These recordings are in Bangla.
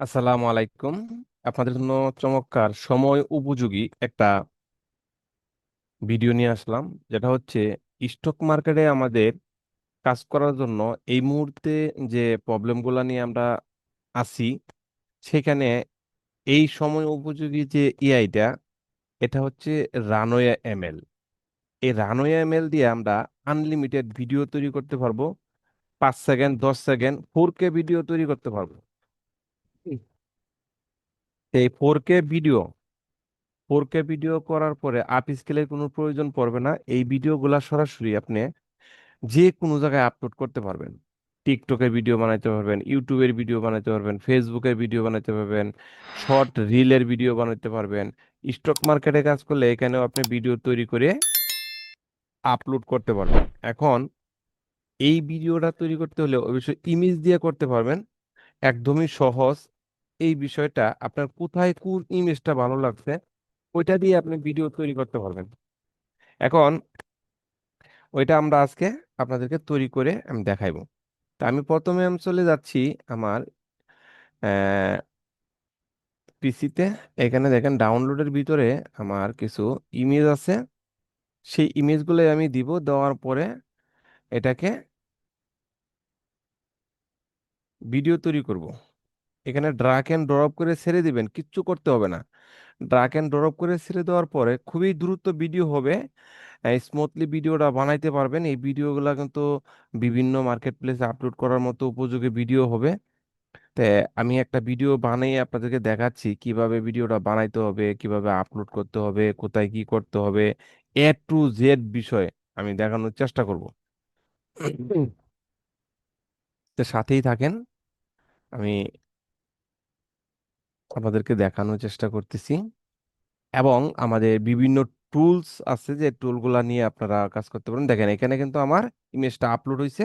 আসসালামু আলাইকুম। আপনাদের জন্য চমৎকার সময় উপযোগী একটা ভিডিও নিয়ে আসলাম। যেটা হচ্ছে, স্টক মার্কেটে আমাদের কাজ করার জন্য এই মুহূর্তে যে প্রবলেমগুলো নিয়ে আমরা আছি, সেখানে এই সময় উপযোগী যে এআইটা, এটা হচ্ছে রানওয়ে এমএল। এই রানওয়ে এমএল দিয়ে আমরা আনলিমিটেড ভিডিও তৈরি করতে পারব, পাঁচ সেকেন্ড, দশ সেকেন্ড, ফোর কে ভিডিও তৈরি করতে পারব। এই four K video four K video করার পরে আপ স্কেলের কোনো প্রয়োজন পড়বে না। এই ভিডিওগুলা সরাসরি আপনি যে কোনো জায়গায় আপলোড করতে পারবেন। টিকটকের ভিডিও বানাইতে পারবেন ইউটিউবের ভিডিও বানাইতে পারবেন ফেসবুকের ভিডিও বানাইতে পারবেন শর্ট রিলের ভিডিও বানাইতে পারবেন। স্টক মার্কেটে কাজ করলে এখানেও আপনি ভিডিও তৈরি করে আপলোড করতে পারবেন। এখন এই ভিডিওটা তৈরি করতে হলে অবশ্যই ইমেজ দিয়ে করতে পারবেন। একদমই সহজ এই বিষয়টা আপনার কোথায় কোন ইমেজটা ভালো লাগছে, ওইটা দিয়ে আপনি ভিডিও তৈরি করতে পারবেন। এখন ওইটা আমরা আজকে আপনাদেরকে তৈরি করে আমি দেখাইবো। তা আমি প্রথমে আমি চলে যাচ্ছি আমার পিসিতে এখানে দেখেন ডাউনলোডের ভিতরে আমার কিছু ইমেজ আছে। সেই ইমেজগুলো আমি দিব, দেওয়ার পরে এটাকে ভিডিও তৈরি করব। এখানে ড্রাগ এন্ড ড্রপ করে ছেড়ে দিবেন কিচ্ছু করতে হবে না। ড্রাগ এন্ড ড্রপ করে ছেড়ে দেওয়ার পরে খুবই দ্রুত ভিডিও হবে। স্মুথলি ভিডিওটা বানাইতে পারবেন। এই ভিডিওগুলো কিন্তু বিভিন্ন মার্কেট প্লেসে আপলোড করার মতো উপযোগী ভিডিও হবে। তে আমি একটা ভিডিও বানিয়ে আপনাদেরকে দেখাচ্ছি কীভাবে ভিডিওটা বানাইতে হবে কীভাবে আপলোড করতে হবে কোথায় কি করতে হবে এ টু জেড বিষয়ে আমি দেখানোর চেষ্টা করব। তো সাথেই থাকেন। আমি আপনাদেরকে দেখানোর চেষ্টা করতেছি। এবং আমাদের বিভিন্ন টুলস আছে যে টুলগুলা নিয়ে আপনারা কাজ করতে পারেন। দেখেন, এখানে কিন্তু আমার ইমেজটা আপলোড হয়েছে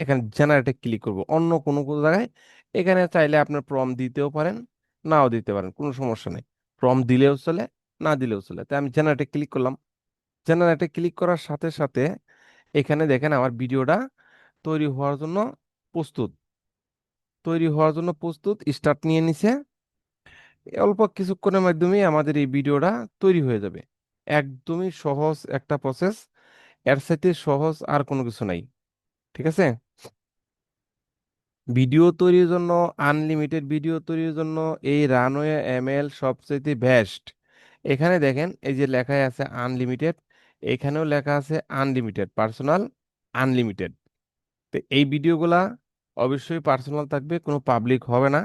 এখানে জেনারেটে ক্লিক করব। অন্য কোনো কোনো জায়গায় এখানে চাইলে আপনার প্রম দিতেও পারেন, নাও দিতে পারেন, কোনো সমস্যা নেই। প্রম দিলেও চলে, না দিলেও চলে। তাই আমি জেনারেটে ক্লিক করলাম। জেনারেটে ক্লিক করার সাথে সাথে এখানে দেখেন আমার ভিডিওটা তৈরি হওয়ার জন্য প্রস্তুত। তৈরি হওয়ার জন্য প্রস্তুত। স্টার্ট নিয়ে নিছে। অল্প কিছুক্ষণের মাধ্যমে আমাদের এই ভিডিওটা তৈরি হয়ে যাবে। একদমই সহজ একটা প্রসেস এর সাথে সহজ আর কোনো কিছু নাই। ঠিক আছে? ভিডিও তৈরির জন্য আনলিমিটেড ভিডিও তৈরির জন্য এই রানওয়ে এমএল সবচেয়ে বেস্ট এখানে দেখেন, এই যে লেখায় আছে আনলিমিটেড এখানেও লেখা আছে আনলিমিটেড পার্সোনাল আনলিমিটেড তো এই ভিডিওগুলা অবশ্যই পার্সোনাল থাকবে, কোনো পাবলিক হবে না।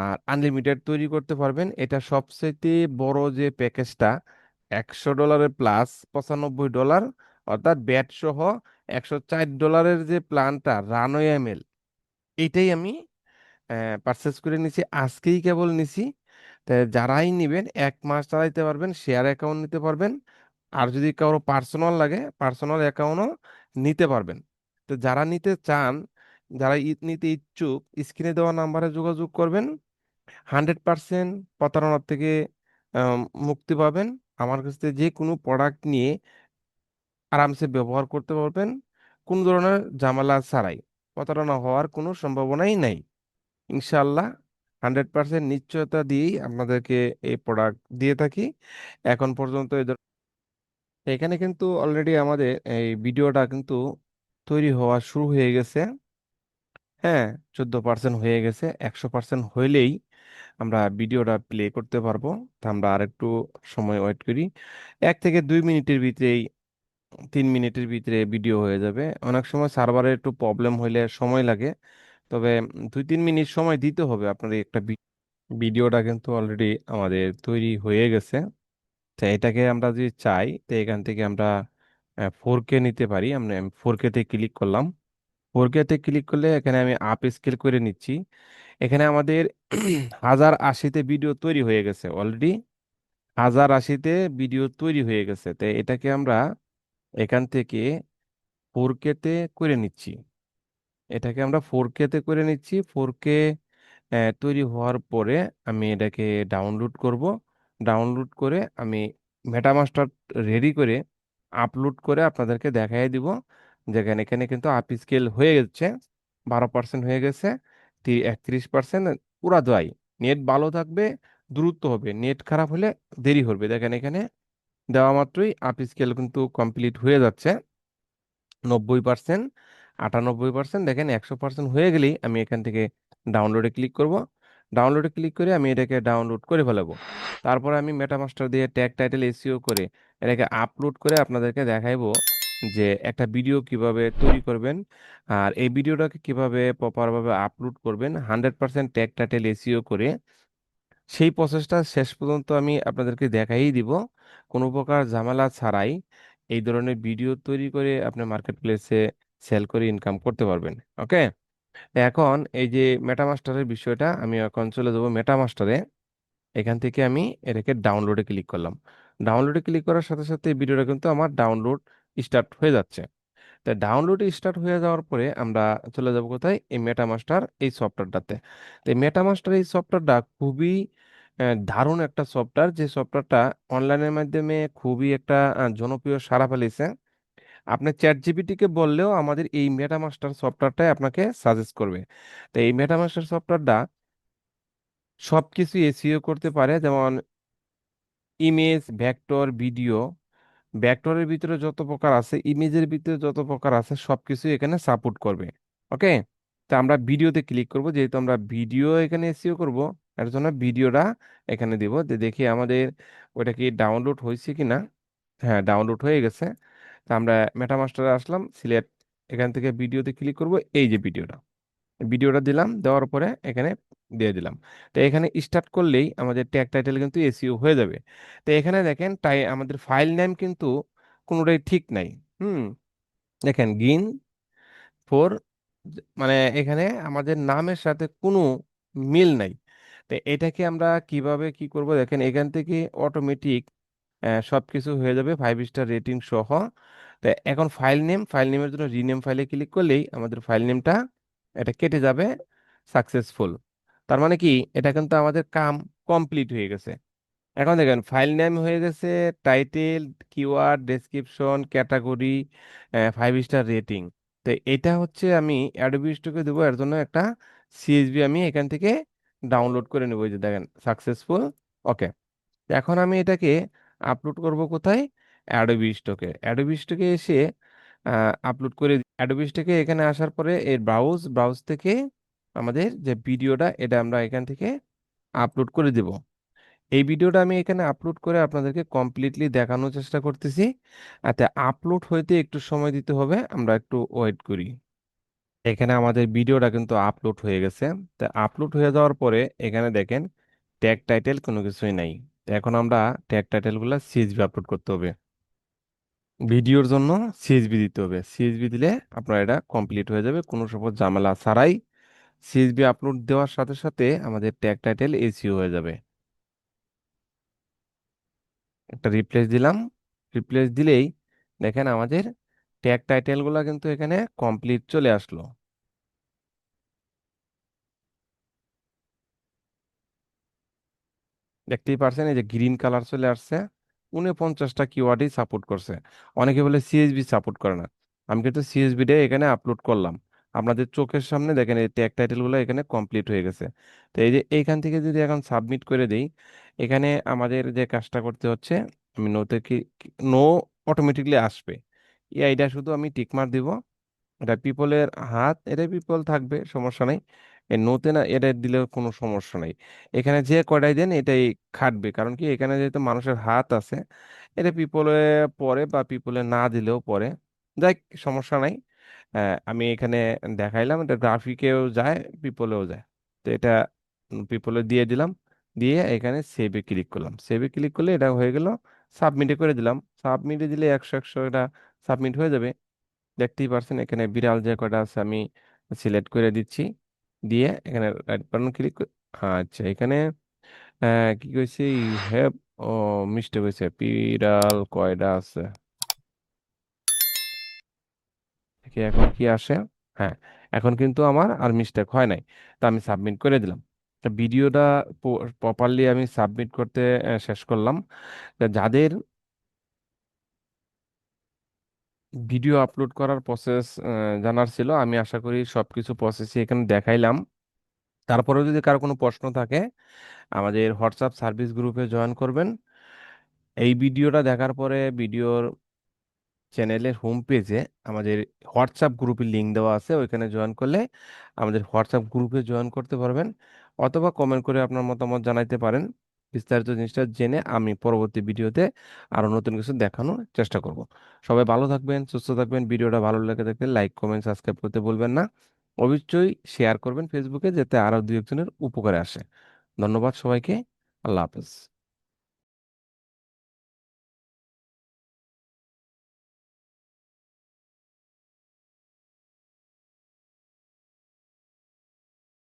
আর আনলিমিটেড তৈরি করতে পারবেন। এটা সবচেয়ে বড় যে প্যাকেজটা, একশো ডলারের প্লাস পঁচানব্বই ডলার, অর্থাৎ ব্যাট সহ একশো চার ডলারের যে প্ল্যানটা রানওয়ে এমএল এইটাই আমি পারচেস করে নিছি। আজকেই কেবল নিছি। যারাই নিবেন, এক মাস চালাইতে পারবেন শেয়ার অ্যাকাউন্ট নিতে পারবেন, আর যদি কারও পার্সোনাল লাগে পার্সোনাল অ্যাকাউন্টও নিতে পারবেন। তো যারা নিতে চান যারা ঈদ নিতে ইচ্ছুক, স্ক্রিনে দেওয়া নাম্বারে যোগাযোগ করবেন। হান্ড্রেড পার্সেন্ট প্রতারণার থেকে মুক্তি পাবেন। আমার কাছ থেকে যে কোনো প্রোডাক্ট নিয়ে আরামসে ব্যবহার করতে পারবেন। কোন ধরনের ঝামেলা ছাড়াই। প্রতারণা হওয়ার কোনো সম্ভাবনাই নাই। ইনশাল্লাহ হান্ড্রেড পার্সেন্ট নিশ্চয়তা দিয়েই আপনাদেরকে এই প্রোডাক্ট দিয়ে থাকি। এখন পর্যন্ত এই ধর- এখানে কিন্তু অলরেডি আমাদের এই ভিডিওটা কিন্তু তৈরি হওয়া শুরু হয়ে গেছে। হ্যাঁ চোদ্দ পার্সেন্ট হয়ে গেছে। একশো পার্সেন্ট হইলেই আমরা ভিডিওটা প্লে করতে পারব। তা আমরা আরেকটু সময় ওয়েট করি। এক থেকে দুই মিনিটের ভিতরেই তিন মিনিটের ভিতরে ভিডিও হয়ে যাবে। অনেক সময় সার্ভারের একটু প্রবলেম হইলে সময় লাগে। তবে উম, দুই তিন মিনিট সময় দিতে হবে। আপনার একটা ভিডিওটা কিন্তু অলরেডি আমাদের তৈরি হয়ে গেছে। তো এটাকে আমরা যদি চাই তো এখান থেকে আমরা ফোর কে নিতে পারি। আমরা ফোর কে তে ক্লিক করলাম। কে ক্লিক করলে এখানে আমি আপ স্কেল করে নিচ্ছি। এখানে আমাদের হাজার আশিতে ভিডিও তৈরি হয়ে গেছে অলরেডি হাজার আশিতে ভিডিও তৈরি হয়ে গেছে। তো এটাকে আমরা এখান থেকে ফোর কে তে করে নিচ্ছি। এটাকে আমরা ফোর কে তে করে নিচ্ছি। ফোর কে তৈরি হওয়ার পরে আমি এটাকে ডাউনলোড করব। ডাউনলোড করে আমি মেটামাস্টার রেডি করে আপলোড করে আপনাদেরকে দেখাই দিব। যেখানে, এখানে কিন্তু আপ স্কেল হয়ে গেছে, বারো পার্সেন্ট হয়ে গেছে একত্রিশ পার্সেন্ট পুরা যায় নেট ভালো থাকবে, দ্রুত হবে। নেট খারাপ হলে দেরি হবে দেখেন এখানে দেওয়া মাত্রই আপ স্কেল কিন্তু কমপ্লিট হয়ে যাচ্ছে। নব্বই পার্সেন্ট আটানব্বই পার্সেন্ট দেখেন একশো পার্সেন্ট হয়ে গেলেই আমি এখান থেকে ডাউনলোডে ক্লিক করব। ডাউনলোডে ক্লিক করে আমি এটাকে ডাউনলোড করে ফেলাবো। তারপর আমি মেটামাস্টার দিয়ে ট্যাগ টাইটেল এসিও করে এটাকে আপলোড করে আপনাদেরকে দেখাইবো। যে একটা ভিডিও কীভাবে তৈরি করবেন, আর এই ভিডিওটাকে কীভাবে প্রপারভাবে আপলোড করবেন hundred percent tag title SEO করে সেই প্রসেসটা শেষ পর্যন্ত আমি আপনাদেরকে দেখাই দিব। কোনো প্রকার ঝামেলা ছাড়াই এই ধরনের ভিডিও তৈরি করে আপনি মার্কেট প্লেসে সেল করে ইনকাম করতে পারবেন ওকে এখন এই যে মেটামাস্টারের বিষয়টা, আমি এখন চলে যাব মেটামাস্টারে এখান থেকে আমি এটাকে ডাউনলোডে ক্লিক করলাম। ডাউনলোডে ক্লিক করার সাথে সাথে এই ভিডিওটা কিন্তু আমার ডাউনলোড স্টার্ট হয়ে যাচ্ছে। তা ডাউনলোড স্টার্ট হয়ে যাওয়ার পরে আমরা চলে যাব কোথায়? এই মেটামাস্টার এই সফটওয়্যারটাতে তো এই মেটামাস্টার এই সফটওয়্যারটা খুবই দারুণ একটা সফটওয়্যার যে সফটওয়্যারটা অনলাইনের মাধ্যমে খুবই একটা জনপ্রিয় সাড়া ফেলেছে। আপনি চ্যাট জিপিটিকে বললেও আমাদের এই মেটামাস্টার সফটওয়্যারটাই আপনাকে সাজেস্ট করবে। তো এই মেটামাস্টার সফটওয়্যারটা সবকিছু এসিও করতে পারে। যেমন ইমেজ ভেক্টর ভিডিও ভেক্টরের ভিতরে যত প্রকার আছে ইমেজের ভিতরে যত প্রকার আছে সবকিছু এখানে সাপোর্ট করবে। ওকে তো আমরা ভিডিওতে ক্লিক করব। যেহেতু আমরা ভিডিও এখানে এসইও করব, এর জন্য ভিডিওটা এখানে দিব। যে দেখি আমাদের ওটা কি ডাউনলোড হয়েছে কি না হ্যাঁ ডাউনলোড হয়ে গেছে। তো আমরা মেটামাস্টারে আসলাম সিলেক্ট এখান থেকে ভিডিওতে ক্লিক করব। এই যে ভিডিওটা ভিডিওটা দিলাম, দেওয়ার পরে এখানে দিয়ে দিলাম। তো এখানে স্টার্ট করলেই আমাদের ট্যাগ টাইটেল কিন্তু এসিও হয়ে যাবে। তো এখানে দেখেন তাই আমাদের ফাইল নেম কিন্তু কোনোটাই ঠিক নাই। হুম, দেখেন গিন ফোর মানে এখানে আমাদের নামের সাথে কোনো মিল নাই। তো এটাকে আমরা কীভাবে কি করব? দেখেন এখান থেকে অটোমেটিক সব কিছু হয়ে যাবে ফাইভ স্টার রেটিং সহ। তো এখন ফাইল নেম ফাইল নেমের জন্য রিনেম ফাইলে ক্লিক করলেই আমাদের ফাইল নেমটা এটা কেটে যাবে সাকসেসফুল তার মানে কি? এটা কিন্তু আমাদের কাম কমপ্লিট হয়ে গেছে। এখন দেখেন, ফাইল নেম হয়ে গেছে, title, keyword, description, category five star rating তো এটা হচ্ছে আমি অ্যাডোবি স্টকে দেবো, এর জন্য একটা সিএসবি আমি এখান থেকে ডাউনলোড করে নেব যে দেখেন সাকসেসফুল ওকে এখন আমি এটাকে আপলোড করব কোথায়? অ্যাডোবি স্টকে অ্যাডোবি এসে আপলোড করে অ্যাডোবি স্টকে এখানে আসার পরে এর ব্রাউজ ব্রাউজ থেকে আমাদের যে ভিডিওটা, এটা আমরা এখান থেকে আপলোড করে দেব। এই ভিডিওটা আমি এখানে আপলোড করে আপনাদেরকে কমপ্লিটলি দেখানোর চেষ্টা করতেছি। আচ্ছা আপলোড হইতে একটু সময় দিতে হবে, আমরা একটু ওয়েট করি। এখানে আমাদের ভিডিওটা কিন্তু আপলোড হয়ে গেছে। তা আপলোড হয়ে যাওয়ার পরে এখানে দেখেন ট্যাগ টাইটেল কোনো কিছুই নাই। এখন আমরা ট্যাগ টাইটেলগুলো সিএসবি আপলোড করতে হবে। ভিডিওর জন্য সিএসভি দিতে হবে। সিএসভি দিলে আপনার এটা কমপ্লিট হয়ে যাবে, কোনো সপোজ ঝামেলা ছাড়াই। সিএসভি আপলোড দেওয়ার সাথে সাথে আমাদের ট্যাগ টাইটেল এসইও হয়ে যাবে। একটা রিপ্লেস দিলাম। রিপ্লেস দিলেই দেখেন আমাদের ট্যাগ টাইটেলগুলো কিন্তু এখানে কমপ্লিট চলে আসলো। দেখতেই পারছেন এই যে গ্রিন কালার চলে আসছে। উনপঞ্চাশটা কিওয়ার্ডই সাপোর্ট করছে। অনেকে বলে সিএসবি সাপোর্ট করে না। আমি কিন্তু সিএসবি ডে এখানে আপলোড করলাম। আপনাদের চোখের সামনে দেখেন, এই ট্যাগ টাইটেলগুলো এখানে কমপ্লিট হয়ে গেছে। তো এই যে এইখান থেকে যদি এখন সাবমিট করে দেই, এখানে আমাদের যে কাজটা করতে হচ্ছে, আমি নোতে কি নো অটোমেটিকলি আসবে। এই আইডিয়া শুধু আমি টিকমার দিব। এটা পিপলের হাত এটা পিপল থাকবে, সমস্যা নাই। নোতে না, এটা দিলেও কোনো সমস্যা নেই। এখানে যে কয়টাই দেন, এটাই খাটবে। কারণ কি, এখানে যেহেতু মানুষের হাত আছে, এটা পিপলে পরে বা পিপলে না দিলেও পরে যাই, সমস্যা নাই। আহ, আমি এখানে দেখাইলাম এটা গ্রাফিকেও যায় পিপলেও যায়। তো এটা পিপলে দিয়ে দিলাম দিয়ে এখানে সেভে ক্লিক করলাম। সেভে ক্লিক করলে এটা হয়ে গেল সাবমিটে করে দিলাম। সাবমিটে দিলে একশো একশো এটা সাবমিট হয়ে যাবে। দেখতেই পারছেন এখানে বিড়াল যে কটা আছে আমি সিলেক্ট করে দিচ্ছি। দিয়ে এখানে রাইট বাটন ক্লিক আচ্ছা এখানে কি কইছে? হ্যাভ ও মিস্টেক হয়েছে বিড়াল কয়টা আছে? দেখি এখন কি আসে? হ্যাঁ এখন কিন্তু আমার আর মিস্টেক হয় নাই। তা আমি সাবমিট করে দিলাম। তা ভিডিওটা প্রপারলি আমি সাবমিট করতে শেষ করলাম। যাদের ভিডিও আপলোড করার প্রসেস জানার ছিল, আমি আশা করি সব কিছু প্রসেসই এখানে দেখাইলাম। তারপরেও যদি কারও কোনো প্রশ্ন থাকে, আমাদের হোয়াটসঅ্যাপ সার্ভিস গ্রুপে জয়েন করবেন। এই ভিডিওটা দেখার পরে ভিডিওর চ্যানেলের হোম পেজে আমাদের হোয়াটসঅ্যাপ গ্রুপের লিঙ্ক দেওয়া আছে, ওইখানে জয়েন করলে আমাদের হোয়াটসঅ্যাপ গ্রুপে জয়েন করতে পারবেন অথবা কমেন্ট করে আপনার মতামত জানাইতে পারেন। বিস্তারিত জিনিসটা জেনে আমি পরবর্তী ভিডিওতে আরও নতুন কিছু দেখানোর চেষ্টা করব। সবাই ভালো থাকবেন, সুস্থ থাকবেন, ভিডিওটা ভালো লেগে থাকলে লাইক কমেন্ট সাবস্ক্রাইব করতে বলবেন না। অবশ্যই শেয়ার করবেন ফেসবুকে যাতে আরও দু একজনের উপকারে আসে। ধন্যবাদ সবাইকে, আল্লাহ হাফেজ।